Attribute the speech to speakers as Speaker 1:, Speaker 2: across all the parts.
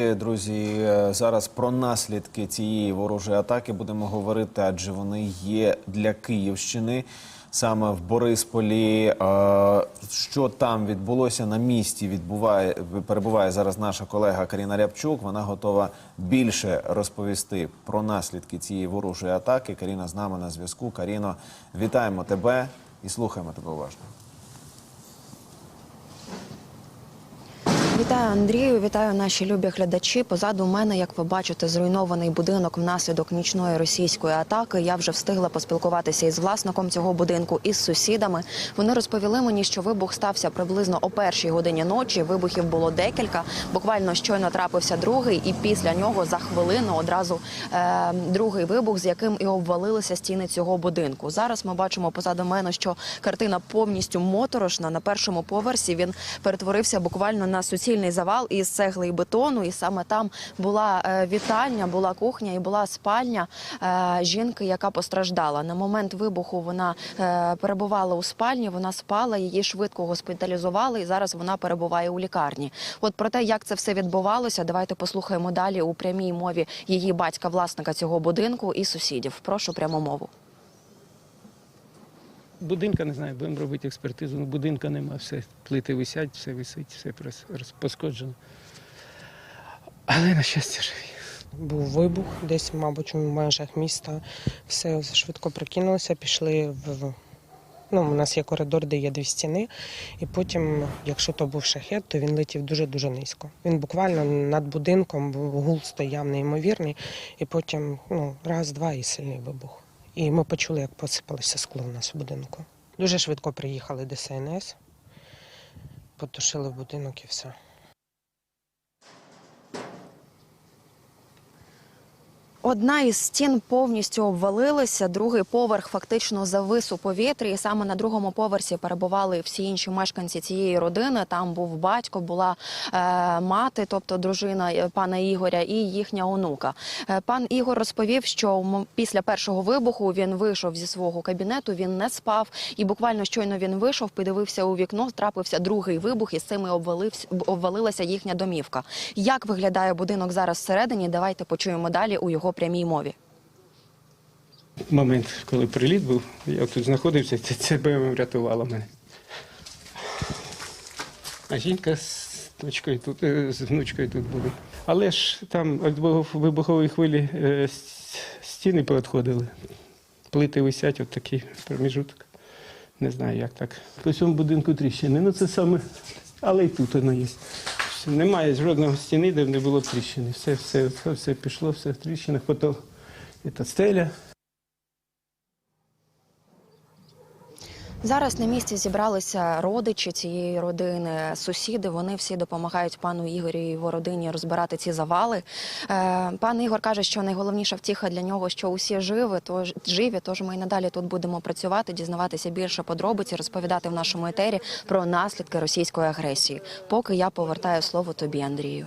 Speaker 1: Друзі, е, зараз про наслідки цієї ворожої атаки будемо говорити, адже вони є для Київщини. Саме в Борисполі, Е, що там відбулося на місці, відбуває перебуває зараз наша колега Каріна Рябчук. Вона готова більше розповісти про наслідки цієї ворожої атаки. Каріна з нами на зв'язку. Каріно, вітаємо тебе і слухаємо тебе уважно.
Speaker 2: Вітаю Андрію, вітаю наші любі глядачі. Позаду мене, як ви бачите, зруйнований будинок внаслідок нічної російської атаки. Я вже встигла поспілкуватися із власником цього будинку із сусідами. Вони розповіли мені, що вибух стався приблизно о першій годині ночі. Вибухів було декілька. Буквально щойно трапився другий, і після нього за хвилину одразу е, другий вибух, з яким і обвалилися стіни цього будинку. Зараз ми бачимо позаду мене, що картина повністю моторошна. На першому поверсі він перетворився буквально на суцільний завал із цегли і бетону. І саме там була е, вітальня, була кухня і була спальня е, жінки, яка постраждала. На момент вибуху вона е, перебувала у спальні, вона спала, її швидко госпіталізували, і зараз вона перебуває у лікарні. От про те, як це все відбувалося, давайте послухаємо далі у прямій мові її батька, власника цього будинку і сусідів. Прошу пряму мову.
Speaker 3: Будинка не знаю, будемо робити експертизу. Ну, будинка нема, все. Плити висять, все висить, все пошкоджено. Але на щастя живі.
Speaker 4: Був вибух десь, мабуть, у межах міста. Все швидко прикинулося, пішли в. Ну, у нас є коридор, де є дві стіни, і потім, якщо то був шахет, то він летів дуже-дуже низько. Він буквально над будинком був гул стояв неймовірний, і потім ну, раз, два і сильний вибух. І ми почули, як посипалося скло в нас в будинку. Дуже швидко приїхали ДСНС, потушили будинок і все.
Speaker 2: Одна із стін повністю обвалилася, другий поверх фактично завис у повітрі. І саме на другому поверсі перебували всі інші мешканці цієї родини. Там був батько, була е, мати, тобто дружина е, пана Ігоря, і їхня онука. Е, пан Ігор розповів, що після першого вибуху він вийшов зі свого кабінету, він не спав, і буквально щойно він вийшов, подивився у вікно, трапився другий вибух, і з цим обвалився, обвалилася їхня домівка. Як виглядає будинок зараз всередині? Давайте почуємо далі у його прямій мові.
Speaker 3: Момент, коли приліт був, я тут знаходився, це, це БМ врятувало мене. А жінка з дочкою тут, е, з внучкою тут були. Але ж там від вибухової хвилі е, стіни поотходили. Плити висять, от такий проміжуток. Не знаю, як так. По цьому будинку тріщини. Ну це саме, але і тут воно є. Немає жодного стіни, де б не було тріщини. Все, все, все, все пішло, все в тріщинах. Потім та стеля.
Speaker 2: Зараз на місці зібралися родичі цієї родини, сусіди. Вони всі допомагають пану Ігорю і його родині розбирати ці завали. Е, пан Ігор каже, що найголовніша втіха для нього, що усі живі, тож живі. Тож ми і надалі тут будемо працювати, дізнаватися більше подробиць, і розповідати в нашому етері про наслідки російської агресії. Поки я повертаю слово тобі, Андрію.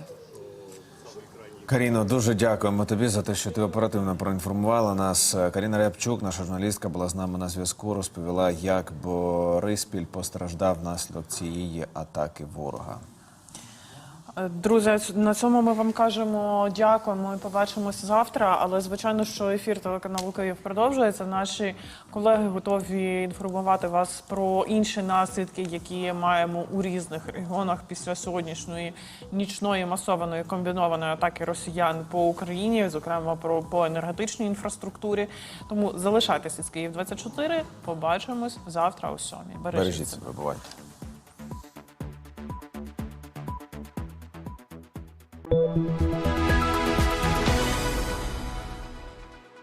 Speaker 1: Каріно, дуже дякуємо тобі за те, що ти оперативно проінформувала нас. Каріна Рябчук, наша журналістка, була з нами на зв'язку. Розповіла, як Бориспіль постраждав внаслідок цієї атаки ворога.
Speaker 5: Е, Друзі, на цьому ми вам кажемо дякуємо і побачимося завтра. Але звичайно, що ефір телеканалу Київ продовжується. Наші колеги готові інформувати вас про інші наслідки, які маємо у різних регіонах після сьогоднішньої нічної масованої комбінованої атаки росіян по Україні, зокрема про по енергетичній інфраструктурі. Тому залишайтеся з Київ 24 Побачимось завтра о 7.
Speaker 1: Бережіть себе, бувайте.
Speaker 6: Thank you.